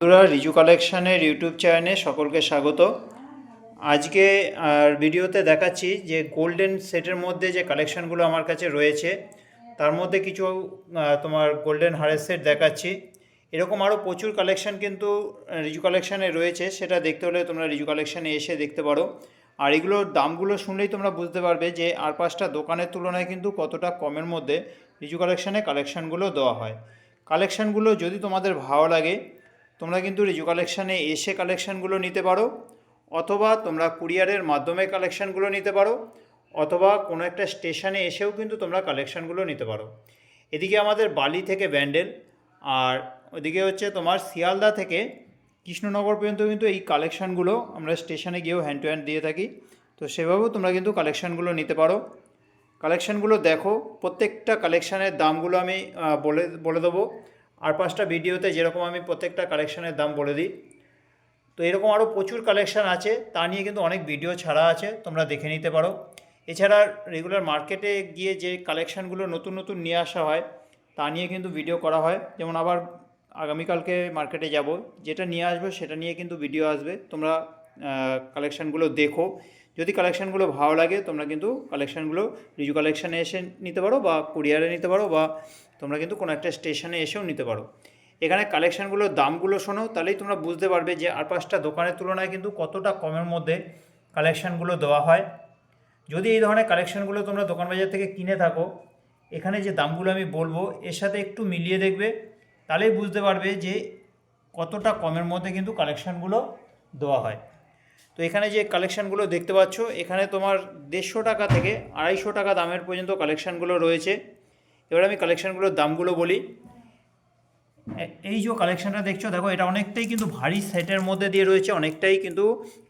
বন্ধুরা, রিজু কালেকশনের ইউটিউব চ্যানেলে সকলকে স্বাগত। আজকে, আর ভিডিওতে দেখাচ্ছি যে গোল্ডেন সেটের মধ্যে যে কালেকশনগুলো আমার কাছে রয়েছে, তার মধ্যে কিছু তোমার গোল্ডেন হারের সেট দেখাচ্ছি। এরকম আরও প্রচুর কালেকশন কিন্তু রিজু কালেকশানে রয়েছে, সেটা দেখতে হলে তোমরা রিজু কালেকশানে এসে দেখতে পারো। আর এগুলোর দামগুলো শুনলেই তোমরা বুঝতে পারবে যে আর পাঁচটা দোকানের তুলনায় কিন্তু কতটা কমের মধ্যে রিজু কালেকশানে কালেকশানগুলো দেওয়া হয়। কালেকশানগুলো যদি তোমাদের ভালো লাগে তোমরা কিন্তু রিজু কালেকশানে এসে কালেকশানগুলো নিতে পারো, অথবা তোমরা কুরিয়ারের মাধ্যমে কালেকশানগুলো নিতে পারো, অথবা কোনো একটা স্টেশনে এসেও কিন্তু তোমরা কালেকশানগুলো নিতে পারো। এদিকে আমাদের বালি থেকে ব্যান্ডেল, আর ওদিকে হচ্ছে তোমার শিয়ালদা থেকে কৃষ্ণনগর পর্যন্ত কিন্তু এই কালেকশানগুলো আমরা স্টেশনে গিয়েও হ্যান্ড টু হ্যান্ড দিয়ে থাকি। তো সেভাবেও তোমরা কিন্তু কালেকশানগুলো নিতে পারো। কালেকশানগুলো দেখো, প্রত্যেকটা কালেকশানের দামগুলো আমি বলে বলে দেবো। আর পাঁচটা ভিডিওতে যেরকম আমি প্রত্যেকটা কালেকশানের দাম বলে দিই। তো এরকম আরও প্রচুর কালেকশান আছে, তা নিয়ে কিন্তু অনেক ভিডিও ছাড়া আছে, তোমরা দেখে নিতে পারো। এছাড়া রেগুলার মার্কেটে গিয়ে যে কালেকশানগুলো নতুন নতুন নিয়ে আসা হয়, তা নিয়ে কিন্তু ভিডিও করা হয়। যেমন আবার আগামীকালকে মার্কেটে যাব, যেটা নিয়ে আসব সেটা নিয়ে কিন্তু ভিডিও আসবে। তোমরা কালেকশানগুলো দেখো। যদি কালেকশানগুলো ভালো লাগে, তোমরা কিন্তু কালেকশানগুলো রিজু কালেকশানে এসে নিতে পারো বা কুরিয়ারে নিতে পারো বা তোমরা কিন্তু কোনো একটা স্টেশনে এসেও নিতে পারো। এখানে কালেকশানগুলোর দামগুলো শোনো, তাহলেই তোমরা বুঝতে পারবে যে আর পাঁচটা দোকানের তুলনায় কিন্তু কতটা কমের মধ্যে কালেকশানগুলো দেওয়া হয়। যদি এই ধরনের কালেকশানগুলো তোমরা দোকান বাজার থেকে কিনে থাকো, এখানে যে দামগুলো আমি বলব, এর সাথে একটু মিলিয়ে দেখবে, তাহলেই বুঝতে পারবে যে কতটা কমের মধ্যে কিন্তু কালেকশানগুলো দেওয়া হয়। তো এখানে যে কালেকশানগুলো দেখতে পাচ্ছ, এখানে তোমার দেড়শো টাকা থেকে আড়াইশো টাকা দামের পর্যন্ত কালেকশানগুলো রয়েছে। এবার আমি কালেকশানগুলোর দামগুলো বলি। এই যে কালেকশনটা দেখছ, দেখো, এটা অনেকটাই কিন্তু ভারী সেটের মধ্যে দিয়ে রয়েছে, অনেকটাই কিন্তু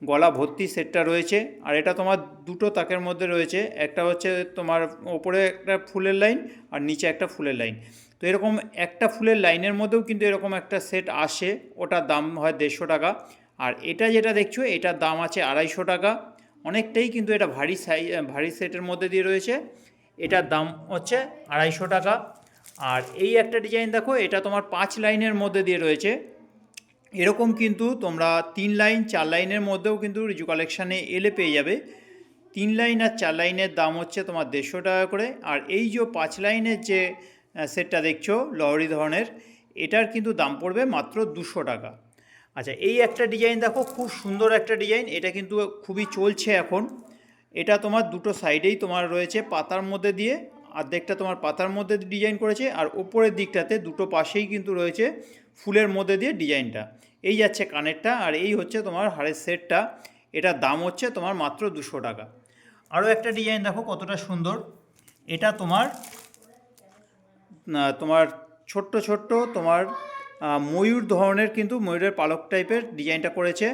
গলা ভর্তি সেটটা রয়েছে। আর এটা তোমার দুটো তাকের মধ্যে রয়েছে, একটা হচ্ছে তোমার ওপরে একটা ফুলের লাইন আর নিচে একটা ফুলের লাইন। তো এরকম একটা ফুলের লাইনের মধ্যেও কিন্তু এরকম একটা সেট আসে ওটার দাম হয় দেড়শো টাকা। আর এটা যেটা দেখছ, এটার দাম আছে আড়াইশো টাকা। অনেকটাই কিন্তু এটা ভারী সাই, ভারী সেটের মধ্যে দিয়ে রয়েছে। এটার দাম হচ্ছে আড়াইশো টাকা। আর এই একটা ডিজাইন দেখো, এটা তোমার পাঁচ লাইনের মধ্যে দিয়ে রয়েছে। এরকম কিন্তু তোমরা তিন লাইন, চার লাইনের মধ্যেও কিন্তু রিজু কালেকশানে এলে পেয়ে যাবে। তিন লাইন আর চার লাইনের দাম হচ্ছে তোমার দেড়শো টাকা করে। আর এই যে পাঁচ লাইনের যে সেটটা দেখছ, লহরি ধরনের, এটার কিন্তু দাম পড়বে মাত্র দুশো টাকা। আচ্ছা এই একটা ডিজাইন দেখো, খুব সুন্দর একটা ডিজাইন, এটা কিন্তু খুবই চলছে এখন। এটা তোমার দুটো সাইডেই তোমার রয়েছে পাতার মধ্যে দিয়ে অর্ধেকটা তোমার পাতার মধ্যে ডিজাইন করেছে আর ওপরের দিকটাতে দুটো পাশেই কিন্তু রয়েছে ফুলের মধ্যে দিয়ে ডিজাইনটা। এই যাচ্ছে কানেরটা আর এই হচ্ছে তোমার হাড়ের সেটটা এটার দাম হচ্ছে তোমার মাত্র দুশো টাকা। আরও একটা ডিজাইন দেখো কতটা সুন্দর। এটা তোমার তোমার ছোট্ট ছোট্ট তোমার ময়ূর ধরনের কিন্তু ময়ূরের পালক টাইপের ডিজাইনটা করেছে।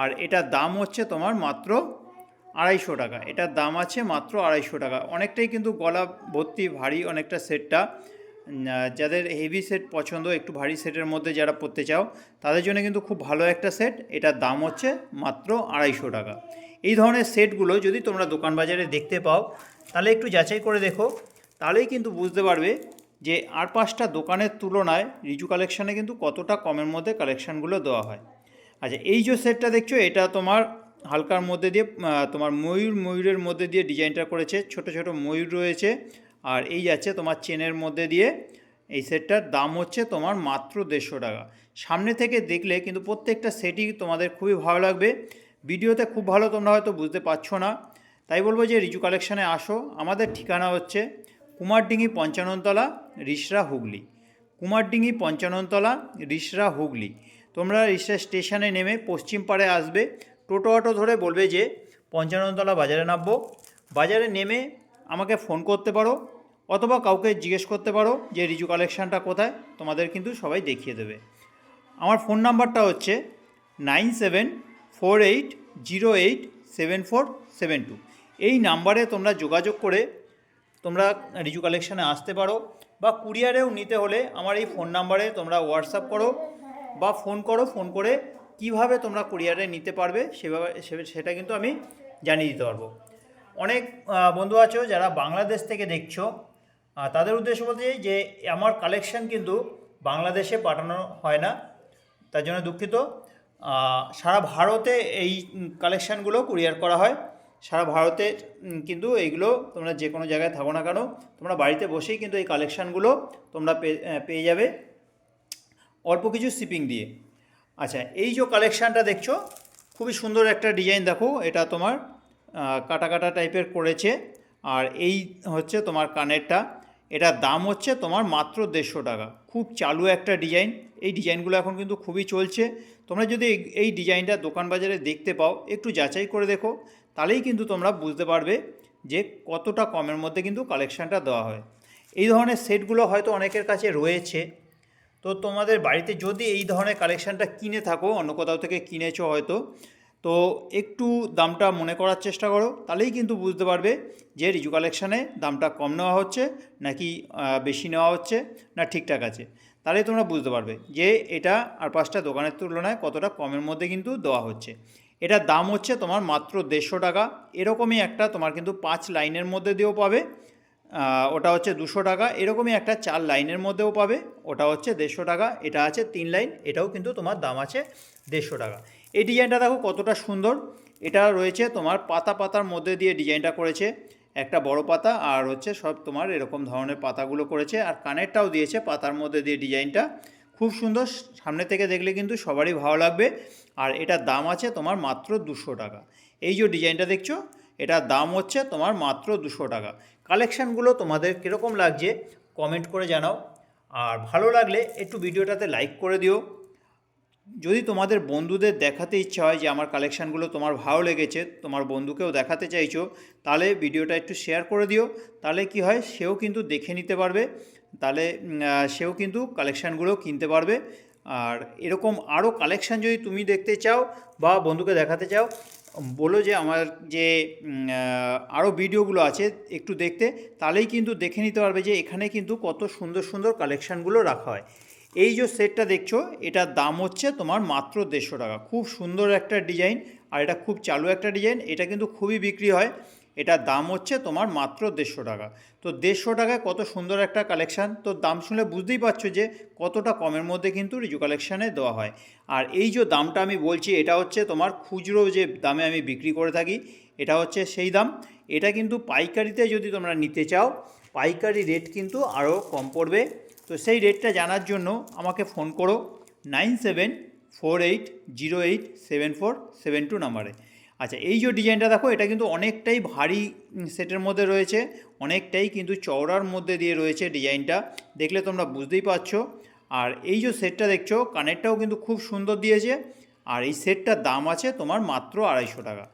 আর এটার দাম হচ্ছে তোমার মাত্র আড়াইশো টাকা। এটার দাম আছে মাত্র আড়াইশো টাকা। অনেকটাই কিন্তু গলা ভর্তি ভারী অনেকটা সেটটা। যাদের হেভি সেট পছন্দ, একটু ভারী সেটের মধ্যে যারা পরতে চাও, তাদের জন্য কিন্তু খুব ভালো একটা সেট এটার দাম হচ্ছে মাত্র আড়াইশো টাকা। এই ধরনের সেটগুলো যদি তোমরা দোকান বাজারে দেখতে পাও, তাহলে একটু যাচাই করে দেখো। তাহলেই কিন্তু বুঝতে পারবে যে আর পাঁচটা দোকানের তুলনায় রিজু কালেকশানে কিন্তু কতটা কমের মধ্যে কালেকশানগুলো দেওয়া হয়। আচ্ছা এই যে সেটটা দেখছ, এটা তোমার হালকার মধ্যে দিয়ে তোমার ময়ূর, ময়ূরের মধ্যে দিয়ে ডিজাইনটা করেছে। ছোট ছোট ময়ূর রয়েছে। আর এই যাচ্ছে তোমার চেনের মধ্যে দিয়ে। এই সেটটার দাম হচ্ছে তোমার মাত্র দেড়শো টাকা। সামনে থেকে দেখলে কিন্তু প্রত্যেকটা সেটই তোমাদের খুবই ভালো লাগবে। ভিডিওতে খুব ভালো তোমরা হয়তো বুঝতে পারছ না। তাই বলব যে রিজু কালেকশানে আসো। আমাদের ঠিকানা হচ্ছে কুমারডিঙ্গি পঞ্চাননতলা, রিসরা হুগলি। কুমারডিঙ্গি পঞ্চাননতলা, রিসরা হুগলি। তোমরা রিসরা স্টেশনে নেমে পশ্চিম পাড়ে আসবে। টোটো অটো ধরে বলবে যে, পঞ্চাননতলা বাজারে নামবো। বাজারে নেমে আমাকে ফোন করতে পারো, অথবা কাউকে জিজ্ঞেস করতে পারো যে, রিজু কালেকশানটা কোথায়? তোমাদের কিন্তু সবাই দেখিয়ে দেবে। আমার ফোন নাম্বারটা হচ্ছে nine seven four eight zero eight seven four seven two. এই নাম্বারে তোমরা যোগাযোগ করে তোমরা রিজু কালেকশানে আসতে পারো, বা কুরিয়ারেও নিতে হলে আমার এই ফোন নাম্বারে তোমরা হোয়াটসঅ্যাপ করো, বা ফোন করো ফোন করে কীভাবে তোমরা কুরিয়ারে নিতে পারবে সেভাবে সেটা কিন্তু আমি জানিয়ে দিতে পারব। অনেক বন্ধু আছো যারা বাংলাদেশ থেকে দেখছ তাদের উদ্দেশ্য বলতে চাই যে, আমার কালেকশন কিন্তু বাংলাদেশে পাঠানো হয় না, তার জন্য দুঃখিত। সারা ভারতে এই কালেকশানগুলো কুরিয়ার করা হয়। সারা ভারতে কিন্তু এইগুলো তোমরা যে কোনো জায়গায় থাকো না কেন, তোমরা বাড়িতে বসেই কিন্তু এই কালেকশানগুলো তোমরা পেয়ে যাবে। অল্প কিছু শিপিং দিয়ে। আচ্ছা এই যে কালেকশানটা দেখছ, খুবই সুন্দর একটা ডিজাইন দেখো, এটা তোমার কাটা কাটা টাইপের করেছে, আর এই হচ্ছে তোমার কানেরটা, এটার দাম হচ্ছে তোমার মাত্র দেড়শো টাকা। খুব চালু একটা ডিজাইন এই ডিজাইনগুলো এখন কিন্তু খুবই চলছে। তোমরা যদি এই- ডিজাইনটা দোকান বাজারে দেখতে পাও, একটু যাচাই করে দেখো, তাহলেই কিন্তু তোমরা বুঝতে পারবে যে কতটা কমের মধ্যে কিন্তু কালেকশানটা দেওয়া হয়। এই ধরনের সেটগুলো হয়তো অনেকের কাছে রয়েছে তো তোমাদের বাড়িতে যদি এই ধরনের কালেকশানটা কিনে থাকো, অন্য কোথাও থেকে কিনেছো হয়তো, তো একটু দামটা মনে করার চেষ্টা করো, তাহলেই কিন্তু বুঝতে পারবে যে রিজু কালেকশানে দামটা কম নেওয়া হচ্ছে, নাকি বেশি নেওয়া হচ্ছে, না ঠিকঠাক আছে। তাহলেই তোমরা বুঝতে পারবে যে এটা আর পাঁচটা দোকানের তুলনায় কতটা কমের মধ্যে কিন্তু দেওয়া হচ্ছে। এটার দাম হচ্ছে তোমার মাত্র দেড়শো টাকা, এরকমই একটা তোমার কিন্তু পাঁচ লাইনের মধ্যে দিয়েও পাবে ওটা হচ্ছে দুশো টাকা। এরকমই একটা চার লাইনের মধ্যেও পাবে। ওটা হচ্ছে দেড়শো টাকা। এটা আছে তিন লাইন। এটাও কিন্তু তোমার দাম আছে দেড়শো টাকা। এই ডিজাইনটা দেখো কতটা সুন্দর। এটা রয়েছে তোমার পাতা পাতার মধ্যে দিয়ে ডিজাইনটা করেছে। একটা বড় পাতা আর হচ্ছে সব তোমার এরকম ধরনের পাতাগুলো করেছে। আর কানেরটাও দিয়েছে পাতার মধ্যে দিয়ে ডিজাইনটা। খুব সুন্দর। সামনে থেকে দেখলে কিন্তু সবারই ভালো লাগবে। আর এটার দাম আছে তোমার মাত্র দুশো টাকা। এই যে ডিজাইনটা দেখছ, এটার দাম হচ্ছে তোমার মাত্র দুশো টাকা। কালেকশানগুলো তোমাদের কীরকম লাগছে কমেন্ট করে জানাও। আর ভালো লাগলে একটু ভিডিওটাতে লাইক করে দিও। যদি তোমাদের বন্ধুদের দেখাতে ইচ্ছা হয় যে আমার কালেকশানগুলো তোমার ভালো লেগেছে, তোমার বন্ধুকেও দেখাতে চাইছো, তাহলে ভিডিওটা একটু শেয়ার করে দিও। তাহলে কি হয়, সেও কিন্তু দেখে নিতে পারবে। তাহলে সেও কিন্তু কালেকশানগুলো কিনতে পারবে। আর এরকম আরও কালেকশান যদি তুমি দেখতে চাও বা বন্ধুকে দেখাতে চাও বলো যে আমার যে আরও ভিডিওগুলো আছে একটু দেখতে, তাহলেই কিন্তু দেখে নিতে পারবে যে এখানে কিন্তু কত সুন্দর সুন্দর কালেকশানগুলো রাখা হয়। এই যে সেটটা দেখছ, এটার দাম হচ্ছে তোমার মাত্র দেড়শো টাকা। খুব সুন্দর একটা ডিজাইন, আর এটা খুব চালু একটা ডিজাইন, এটা কিন্তু খুবই বিক্রি হয়। এটার দাম হচ্ছে তোমার মাত্র দেড়শো টাকা। তো দেড়শো টাকায় কত সুন্দর একটা কালেকশান তো দাম শুনলে বুঝতেই পারছ যে কতটা কমের মধ্যে কিন্তু রিজু কালেকশানে দেওয়া হয়। আর এই যে দামটা আমি বলছি, এটা হচ্ছে তোমার খুচরো যে দামে আমি বিক্রি করে থাকি, এটা হচ্ছে সেই দাম। এটা কিন্তু পাইকারিতে যদি তোমরা নিতে চাও, পাইকারি রেট কিন্তু আরও কম পড়বে। তো সেই রেটটা জানার জন্য আমাকে ফোন করো nine seven four eight zero eight seven four seven two নাম্বারে আচ্ছা এই যে ডিজাইনটা দেখো, এটা কিন্তু অনেকটাই ভারী সেটের মধ্যে রয়েছে। অনেকটাই কিন্তু চওড়ার মধ্যে দিয়ে রয়েছে ডিজাইনটা। দেখলে তোমরা বুঝতেই পারছ। আর এই যে সেটটা দেখছ, কানেরটাও কিন্তু খুব সুন্দর দিয়েছে। আর এই সেটটার দাম আছে তোমার মাত্র আড়াইশো টাকা।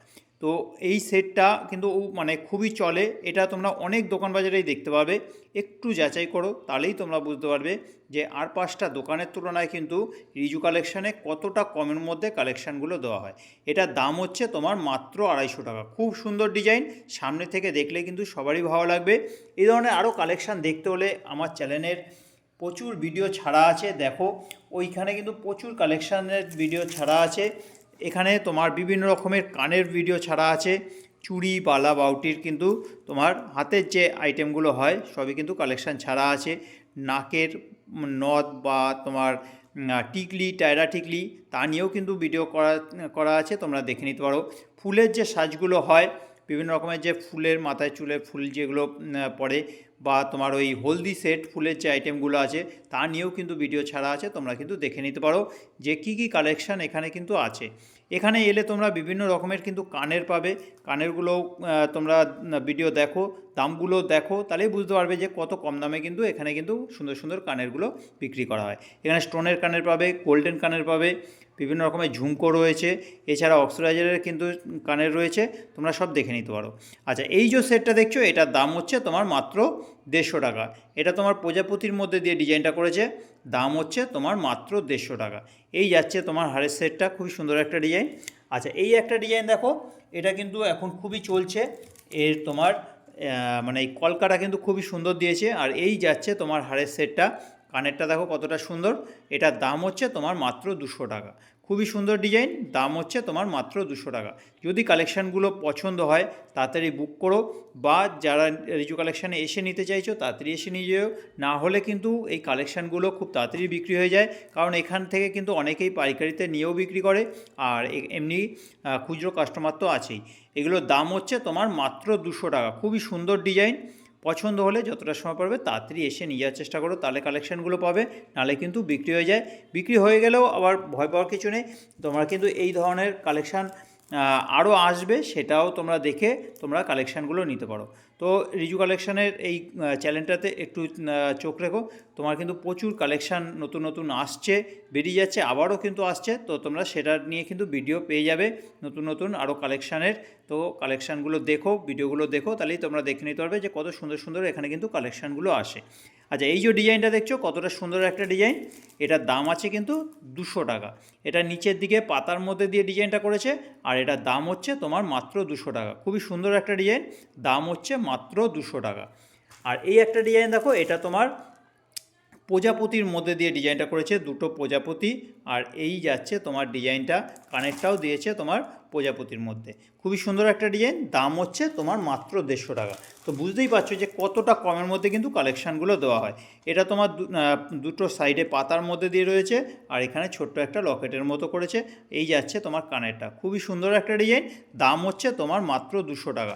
তো এই সেটটা কিন্তু মানে খুবই চলে। এটা তোমরা অনেক দোকান বাজারেই দেখতে পাবে একটু যাচাই করো, তাহলেই তোমরা বুঝতে পারবে যে আর পাঁচটা দোকানের তুলনায় কিন্তু রিজু কালেকশানে কতটা কমের মধ্যে কালেকশানগুলো দেওয়া হয়। এটার দাম হচ্ছে তোমার মাত্র আড়াইশো টাকা। খুব সুন্দর ডিজাইন, সামনে থেকে দেখলে কিন্তু সবারই ভালো লাগবে। এই ধরনের আরও কালেকশান দেখতে হলে আমার চ্যানেলের প্রচুর ভিডিও ছাড়া আছে। দেখো, ওইখানে কিন্তু প্রচুর কালেকশানের ভিডিও ছাড়া আছে। এখানে তোমার বিভিন্ন রকমের কানের ভিডিও ছাড়া আছে। চুড়ি, বালা, বাউটির কিন্তু তোমার হাতের যে আইটেমগুলো হয়, সবই কিন্তু কালেকশান ছাড়া আছে। নাকের নথ বা তোমার টিকলি, টায়রা টিকলি, তা নিয়েও কিন্তু ভিডিও করা করা আছে, তোমরা দেখে নিতে পারো। ফুলের যে সাজগুলো হয়, বিভিন্ন রকমের যে ফুলের মাথায় চুলের ফুল যেগুলো পড়ে বা তোমার ওই হলদি সেট ফুলের যে আইটেমগুলো আছে, তা নিয়েও কিন্তু ভিডিও ছাড়া আছে, তোমরা কিন্তু দেখে নিতে পারো যে কী কী কালেকশান এখানে কিন্তু আছে। এখানে এলে তোমরা বিভিন্ন রকমের কিন্তু কানের পাবে। কানেরগুলো তোমরা ভিডিও দেখো। দামগুলো দেখো, তাহলেই বুঝতে পারবে যে কত কম দামে কিন্তু এখানে কিন্তু সুন্দর সুন্দর কানেরগুলো বিক্রি করা হয়। এখানে স্টোনের কানের পাবে, গোল্ডেন কানের পাবে, বিভিন্ন রকমের ঝুমকো রয়েছে। এছাড়া অক্সরাইজারের কিন্তু কানের রয়েছে, তোমরা সব দেখে নিতে পারো। আচ্ছা এই যে সেটটা দেখছ, এটার দাম হচ্ছে তোমার মাত্র দেড়শো টাকা। এটা তোমার প্রজাপতির মধ্যে দিয়ে ডিজাইনটা করেছে, দাম হচ্ছে তোমার মাত্র দেড়শো টাকা। এই যাচ্ছে তোমার হারের সেটটা, খুবই সুন্দর একটা ডিজাইন। আচ্ছা এই একটা ডিজাইন দেখো, এটা কিন্তু এখন খুবই চলছে। এর তোমার মানে এই কলকাটা কিন্তু খুবই সুন্দর দিয়েছে, আর এই যাচ্ছে তোমার হারের সেটটা, কানেরটা দেখো কতটা সুন্দর, এটার দাম হচ্ছে তোমার মাত্র দুশো টাকা। খুবই সুন্দর ডিজাইন, দাম হচ্ছে তোমার মাত্র দুশো টাকা। যদি কালেকশানগুলো পছন্দ হয়, তাড়াতাড়ি বুক করো বা যারা রিজু কালেকশানে এসে নিতে চাইছো, তাড়াতাড়ি এসে নিয়ে যেও। না হলে কিন্তু এই কালেকশানগুলো খুব তাড়াতাড়ি বিক্রি হয়ে যায়, কারণ এখান থেকে কিন্তু অনেকেই পাইকারিতে নিয়েও বিক্রি করে আর এমনি খুচরো কাস্টমার তো আছেই। এগুলোর দাম হচ্ছে তোমার মাত্র দুশো টাকা। খুবই সুন্দর ডিজাইন পছন্দ হলে যতটা সময় পারবে তাড়াতাড়ি এসে নিয়ে যাওয়ার চেষ্টা করো, তাহলে কালেকশানগুলো পাবে, নাহলে কিন্তু বিক্রি হয়ে যায়। বিক্রি হয়ে গেলেও আবার ভয় পাওয়ার কিছু নেই। তোমরা কিন্তু এই ধরনের কালেকশান আরও আসবে, সেটাও তোমরা দেখে তোমরা কালেকশানগুলো নিতে পারো। তো রিজু কালেকশানের এই চ্যানেলটাতে একটু চোখ রেখো। তোমার কিন্তু প্রচুর কালেকশান নতুন নতুন আসছে, বেরিয়ে যাচ্ছে, আবারও কিন্তু আসছে। তো তোমরা সেটা নিয়ে কিন্তু ভিডিও পেয়ে যাবে নতুন নতুন আরও কালেকশানের। তো কালেকশানগুলো দেখো ভিডিওগুলো দেখো, তাহলেই তোমরা দেখে নিতে পারবে যে কত সুন্দর সুন্দর এখানে কিন্তু কালেকশানগুলো আসে। আচ্ছা এই যে ডিজাইনটা দেখছ, কতটা সুন্দর একটা ডিজাইন। এটার দাম আছে কিন্তু দুশো টাকা। এটা নিচের দিকে পাতার মধ্যে দিয়ে ডিজাইনটা করেছে, আর এটার দাম হচ্ছে তোমার মাত্র দুশো টাকা। খুবই সুন্দর একটা ডিজাইন, দাম হচ্ছে মাত্র দুশো টাকা। আর এই একটা ডিজাইন দেখো, এটা তোমার প্রজাপতির মধ্যে দিয়ে ডিজাইনটা করেছে দুটো প্রজাপতি আর এই যাচ্ছে তোমার ডিজাইনটা, কানেরটাও দিয়েছে তোমার প্রজাপতির মধ্যে। খুবই সুন্দর একটা ডিজাইন, দাম হচ্ছে তোমার মাত্র দেড়শো টাকা। তো বুঝতেই পারছ যে কতটা কমের মধ্যে কিন্তু কালেকশানগুলো দেওয়া হয়। এটা তোমার দুটো সাইডে পাতার মধ্যে দিয়ে রয়েছে আর এখানে ছোট্ট একটা লকেটের মতো করেছে। এই যাচ্ছে তোমার কানেরটা। খুবই সুন্দর একটা ডিজাইন, দাম হচ্ছে তোমার মাত্র দুশো টাকা।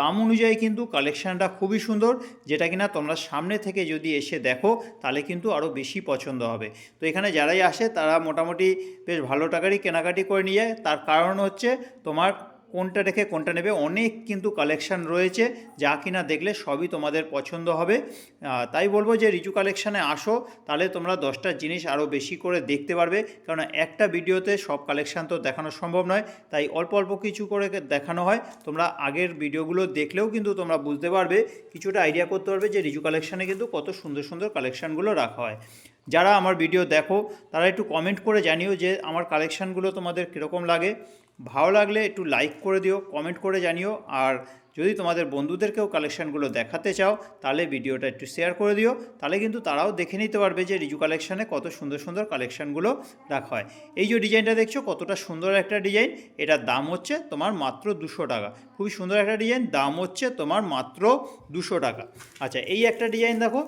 দাম অনুযায়ী কিন্তু কালেকশানটা খুবই সুন্দর, যেটা কিনা তোমরা সামনে থেকে যদি এসে দেখো, তাহলে কিন্তু আরও বেশি পছন্দ হবে। তো এখানে যারাই আসে, তারা মোটামুটি বেশ ভালো টাকারই কেনাকাটি করে নিয়ে যায়। তার কারণ হচ্ছে তোমার কোনটা রেখে কোনটা নেবে, অনেক কিন্তু কালেকশান রয়েছে, যা কিনা দেখলে সবই তোমাদের পছন্দ হবে। তাই বলব যে রিজু কালেকশানে আসো, তাহলে তোমরা দশটা জিনিস আরও বেশি করে দেখতে পারবে কারণ একটা ভিডিওতে সব কালেকশান তো দেখানো সম্ভব নয়, তাই অল্প অল্প কিছু করে দেখানো হয়। তোমরা আগের ভিডিওগুলো দেখলেও কিন্তু তোমরা বুঝতে পারবে, কিছুটা আইডিয়া করতে পারবে যে রিজু কালেকশানে কিন্তু কত সুন্দর সুন্দর কালেকশানগুলো রাখা হয়। যারা আমার ভিডিও দেখো, তারা একটু কমেন্ট করে জানিও যে আমার কালেকশানগুলো তোমাদের কীরকম লাগে। ভালো লাগলে একটু লাইক করে দিও কমেন্ট করে জানিও, আর যদি তোমাদের বন্ধুদেরকেও কালেকশানগুলো দেখাতে চাও, তাহলে ভিডিওটা একটু শেয়ার করে দিও, তাহলে কিন্তু তারাও দেখে নিতে পারবে যে রিজু কালেকশানে কত সুন্দর সুন্দর কালেকশানগুলো রাখা হয়। এই যে ডিজাইনটা দেখছ, কতটা সুন্দর একটা ডিজাইন, এটার দাম হচ্ছে তোমার মাত্র দুশো টাকা। খুবই সুন্দর একটা ডিজাইন, দাম হচ্ছে তোমার মাত্র দুশো টাকা। আচ্ছা এই একটা ডিজাইন দেখো,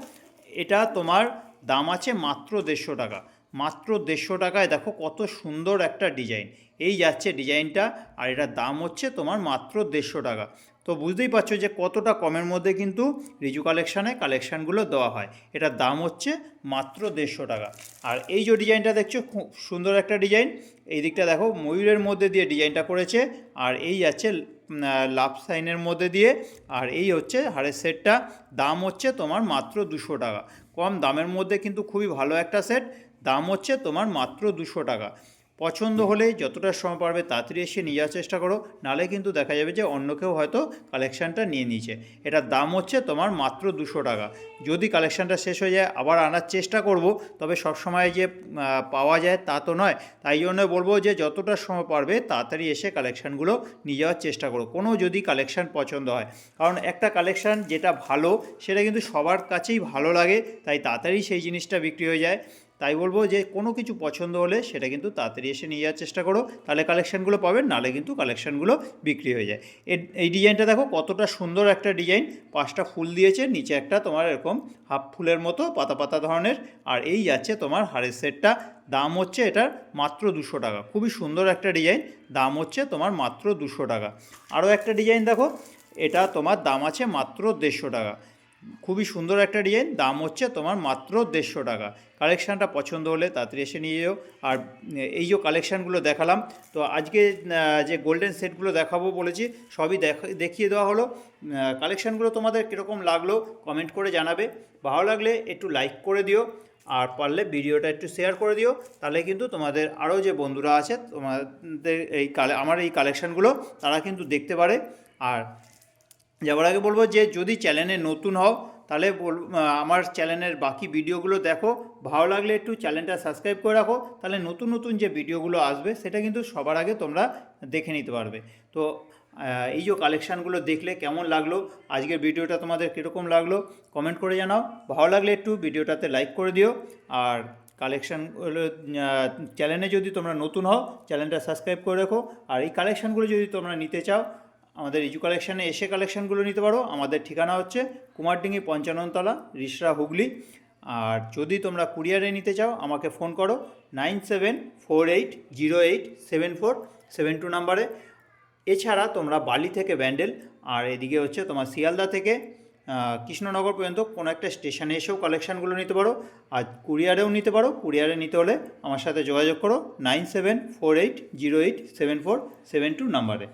এটা তোমার দাম আছে মাত্র দেড়শো টাকা। মাত্র দেড়শো টাকায় দেখো কত সুন্দর একটা ডিজাইন। এই যাচ্ছে ডিজাইনটা আর এটার দাম হচ্ছে তোমার মাত্র দেড়শো টাকা। তো বুঝতেই পারছ যে কতটা কমের মধ্যে কিন্তু রিজু কালেকশানে কালেকশানগুলো দেওয়া হয়। এটার দাম হচ্ছে মাত্র দেড়শো টাকা। আর এই যে ডিজাইনটা দেখছ খুব সুন্দর একটা ডিজাইন। এই দিকটা দেখো ময়ূরের মধ্যে দিয়ে ডিজাইনটা করেছে আর এই যাচ্ছে লাভ সাইনের মধ্যে দিয়ে। আর এই হচ্ছে হাড়ের সেটটা। দাম হচ্ছে তোমার মাত্র দুশো টাকা। কম দামের মধ্যে কিন্তু খুবই ভালো একটা সেট দাম হচ্ছে তোমার মাত্র দুশো টাকা। পছন্দ হলে যতটা সময় পারবে তাড়াতাড়ি এসে নিয়ে যাওয়ার চেষ্টা করো। নালে কিন্তু দেখা যাবে যে অন্য কেউ হয়তো কালেকশানটা নিয়ে নিয়েছে। এটার দাম হচ্ছে তোমার মাত্র দুশো টাকা। যদি কালেকশানটা শেষ হয়ে যায় আবার আনার চেষ্টা করব তবে সব সময় যে পাওয়া যায় তা তো নয়। তাই জন্য বলব যে যতটা সময় পারবে তাড়াতাড়ি এসে কালেকশানগুলো নিয়ে যাওয়ার চেষ্টা করো। কোনো যদি কালেকশান পছন্দ হয়। কারণ একটা কালেকশান যেটা ভালো সেটা কিন্তু সবার কাছেই ভালো লাগে তাই তাড়াতাড়ি সেই জিনিসটা বিক্রি হয়ে যায়। তাই বলব যে কোনো কিছু পছন্দ হলে সেটা কিন্তু তাড়াতাড়ি এসে নিয়ে যাওয়ার চেষ্টা করো। তাহলে কালেকশানগুলো পাবেন, নাহলে কিন্তু কালেকশানগুলো বিক্রি হয়ে যায়। এই ডিজাইনটা দেখো কতটা সুন্দর একটা ডিজাইন পাঁচটা ফুল দিয়েছে, নিচে একটা তোমার এরকম হাফ ফুলের মতো পাতা পাতা ধরনের। আর এই যাচ্ছে তোমার হাড়ের সেটটা দাম হচ্ছে এটার মাত্র দুশো টাকা। খুবই সুন্দর একটা ডিজাইন দাম হচ্ছে তোমার মাত্র দুশো টাকা। আরও একটা ডিজাইন দেখো। এটা তোমার দাম আছে মাত্র দেড়শো টাকা। খুবই সুন্দর একটা ডিজাইন দাম হচ্ছে তোমার মাত্র দেড়শো টাকা। কালেকশানটা পছন্দ হলে তাড়াতাড়ি এসে নিয়ে যেও। আর এই যে কালেকশানগুলো দেখালাম, তো আজকে যে গোল্ডেন সেটগুলো দেখাবো বলেছি, সবই দেখ- দেখিয়ে দেওয়া হলো। কালেকশানগুলো তোমাদের কীরকম লাগল কমেন্ট করে জানাবে। ভালো লাগলে একটু লাইক করে দিও, আর পারলে ভিডিওটা একটু শেয়ার করে দিও। তাহলে কিন্তু তোমাদের আরও যে বন্ধুরা আছে, তোমাদের এই আমার এই কালেকশানগুলো তারা কিন্তু দেখতে পারে। আর যাওয়ার আগে বলব যে, যদি চ্যানেলে নতুন হও, তাহলে আমার চ্যানেলের বাকি ভিডিওগুলো দেখো। ভালো লাগলে একটু চ্যানেলটা সাবস্ক্রাইব করে রাখো। তাহলে নতুন নতুন যে ভিডিওগুলো আসবে, সেটা কিন্তু সবার আগে তোমরা দেখে নিতে পারবে। তো এই যে কালেকশানগুলো দেখলে কেমন লাগল, আজকের ভিডিওটা তোমাদের কীরকম লাগল কমেন্ট করে জানাও। ভালো লাগলে একটু ভিডিওটাতে লাইক করে দিও। আর কালেকশানগুলো চ্যানেলে যদি তোমরা নতুন হও, চ্যানেলটা সাবস্ক্রাইব করে রাখো। আর এই কালেকশানগুলো যদি তোমরা নিতে চাও আমাদের ইজু কালেকশানে এসে কালেকশানগুলো নিতে পারো। আমাদের ঠিকানা হচ্ছে কুমারডিঙ্গি পঞ্চাননতলা, রিসরা হুগলি। আর যদি তোমরা কুরিয়ারে নিতে চাও, আমাকে ফোন করো nine seven four eight zero eight seven four seven two নাম্বারে। এছাড়া তোমরা বালি থেকে ব্যান্ডেল, আর এদিকে হচ্ছে তোমার শিয়ালদা থেকে কৃষ্ণনগর পর্যন্ত কোনো একটা স্টেশনে এসেও কালেকশানগুলো নিতে পারো। আর কুরিয়ারেও নিতে পারো। কুরিয়ারে নিতে হলে আমার সাথে যোগাযোগ করো nine seven four eight zero eight seven four seven two নাম্বারে।